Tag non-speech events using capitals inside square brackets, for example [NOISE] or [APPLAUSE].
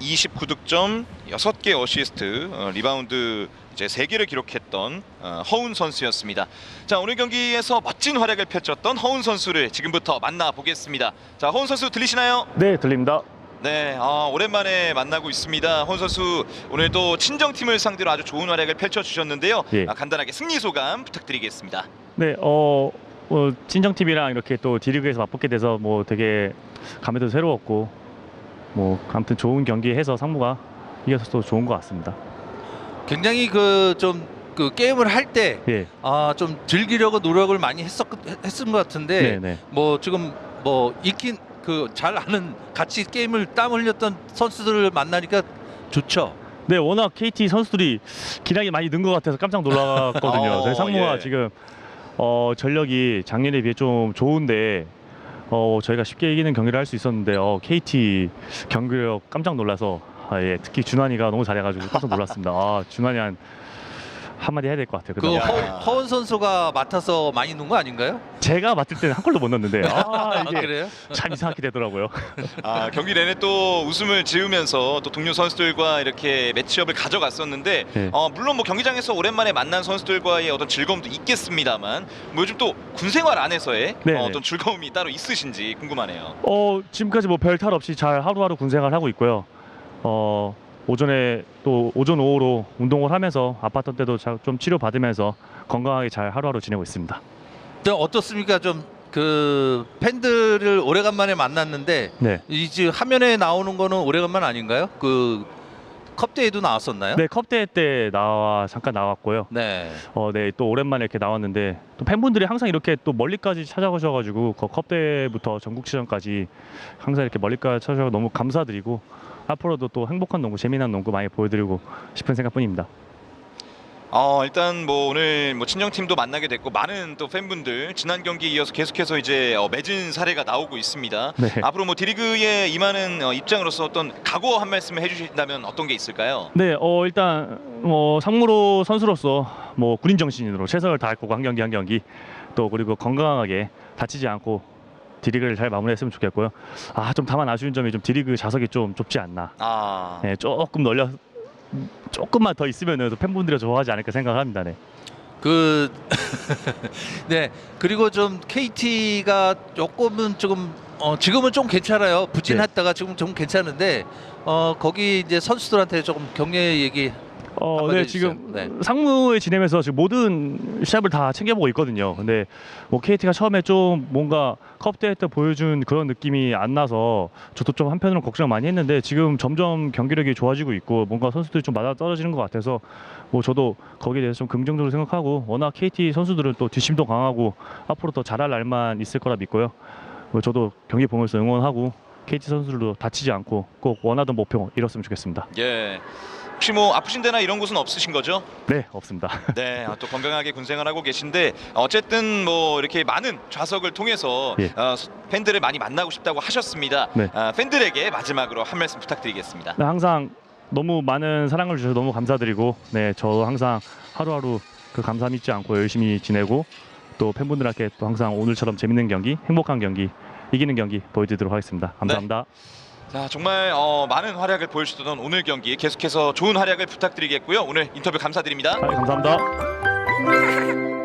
29득점, 6개 어시스트, 어, 리바운드 이제 3개를 기록했던 어, 허운 선수였습니다. 자, 오늘 경기에서 멋진 활약을 펼쳤던 허운 선수를 지금부터 만나보겠습니다. 자, 허운 선수 들리시나요? 네, 들립니다. 네, 아, 오랜만에 만나고 있습니다. 허운 선수 오늘도 친정팀을 상대로 아주 좋은 활약을 펼쳐주셨는데요. 예. 아, 간단하게 승리 소감 부탁드리겠습니다. 네, 어, 어 친정 팀이랑 이렇게 또 D리그에서 맞붙게 돼서 뭐 되게 감회도 새로웠고 뭐 아무튼 좋은 경기 해서 상무가 이겨서 또 좋은 것 같습니다. 굉장히 그좀 그 게임을 할때 예, 아좀 즐기려고 노력을 많이 했었 했은 것 같은데 네, 네. 뭐 지금 뭐 익힌 그 잘 아는 같이 게임을 땀 흘렸던 선수들을 만나니까 좋죠. 네, 워낙 KT 선수들이 기량이 많이 는 것 같아서 깜짝 놀랐거든요. [LAUGHS] 어, 상무가 예. 지금 어, 전력이 작년에 비해 좀 좋은데 어, 저희가 쉽게 이기는 경기를 할 수 있었는데 어, KT 경기력 깜짝 놀라서 아, 예, 특히 준환이가 너무 잘해가지고 깜짝 놀랐습니다. 아, 준환이 한 한마디 해야 될 것 같아요. 그 그다음 허, 허원 선수가 맡아서 많이 넣은 거 아닌가요? 제가 맡을 때는 한 골도 못 넣었는데 [LAUGHS] 아, 아, 이게 그래요? 참 이상하게 되더라고요. [LAUGHS] 아, 경기 내내 또 웃음을 지으면서 또 동료 선수들과 이렇게 매치업을 가져갔었는데 네. 어, 물론 뭐 경기장에서 오랜만에 만난 선수들과의 어떤 즐거움도 있겠습니다만 뭐 요즘 또 군생활 안에서의 네, 어, 네. 어떤 즐거움이 따로 있으신지 궁금하네요. 어, 지금까지 뭐 별 탈 없이 잘 하루하루 군생활 하고 있고요. 어, 오전에 또 오전 오후로 운동을 하면서 아팠던 때도 자- 좀 치료 받으면서 건강하게 잘 하루하루 지내고 있습니다. 네, 어떻습니까? 좀 그 팬들을 오래간만에 만났는데 네. 이제 화면에 나오는 거는 오래간만 아닌가요? 그 컵대회도 나왔었나요? 네, 컵대회 때 나와 잠깐 나왔고요. 네. 어, 네, 또 오랜만에 이렇게 나왔는데 또 팬분들이 항상 이렇게 또 멀리까지 찾아오셔가지고 그 컵대회부터 전국시전까지 항상 이렇게 멀리까지 찾아오셔서 너무 감사드리고 앞으로도 또 행복한 농구, 재미난 농구 많이 보여드리고 싶은 생각뿐입니다. 어, 일단 뭐 오늘 뭐 친정팀도 만나게 됐고 많은 또 팬분들 지난 경기에 이어서 계속해서 이제 어, 맺은 사례가 나오고 있습니다. 네. 앞으로 뭐 디리그에 임하는 어, 입장으로서 어떤 각오 한 말씀 해주신다면 어떤 게 있을까요? 네, 어 일단 뭐 상무로 선수로서 뭐 군인 정신으로 최선을 다할 거고 한 경기 한 경기 또 그리고 건강하게 다치지 않고 디리그를 잘 마무리했으면 좋겠고요. 아 좀 다만 아쉬운 점이 좀 디리그 자석이 좀 좁지 않나. 아, 네, 조금 널려 조금만 더 있으면은 또 팬분들이 좋아하지 않을까 생각합니다. 네. 그 [LAUGHS] 네. 그리고 좀 KT가 조금은 조금 어 지금은 좀 괜찮아요. 부진했다가 지금 좀 괜찮은데 어 거기 이제 선수들한테 조금 격려 얘기 어, 네, 해주세요. 지금 네. 상무에 지내면서 지금 모든 시합을 다 챙겨보고 있거든요. 근데 뭐 KT가 처음에 좀 뭔가 컵 대회 때 보여준 그런 느낌이 안 나서 저도 좀 한편으로 걱정 많이 했는데 지금 점점 경기력이 좋아지고 있고 뭔가 선수들이 좀 맞아 떨어지는 것 같아서 뭐 저도 거기에 대해서 좀 긍정적으로 생각하고 워낙 KT 선수들은 또 뒷심도 강하고 앞으로 더 잘할 날만 있을 거라 믿고요. 뭐 저도 경기 보면서 응원하고 KT 선수들도 다치지 않고 꼭 원하던 목표 이뤘으면 좋겠습니다. 예. 혹시 뭐 아프신 데나 이런 곳은 없으신 거죠? 네, 없습니다. [LAUGHS] 네, 아, 또 건강하게 군생활 하고 계신데 어쨌든 뭐 이렇게 많은 좌석을 통해서 예. 어, 팬들을 많이 만나고 싶다고 하셨습니다. 네. 아, 팬들에게 마지막으로 한 말씀 부탁드리겠습니다. 네, 항상 너무 많은 사랑을 주셔서 너무 감사드리고 네, 저 항상 하루하루 그 감사함 잊지 않고 열심히 지내고 또 팬분들께 또 항상 오늘처럼 재밌는 경기, 행복한 경기, 이기는 경기 보여드리도록 하겠습니다. 감사합니다. 자, 정말 어, 많은 활약을 보여주셨던 오늘 경기 계속해서 좋은 활약을 부탁드리겠고요. 오늘 인터뷰 감사드립니다. 아, 감사합니다.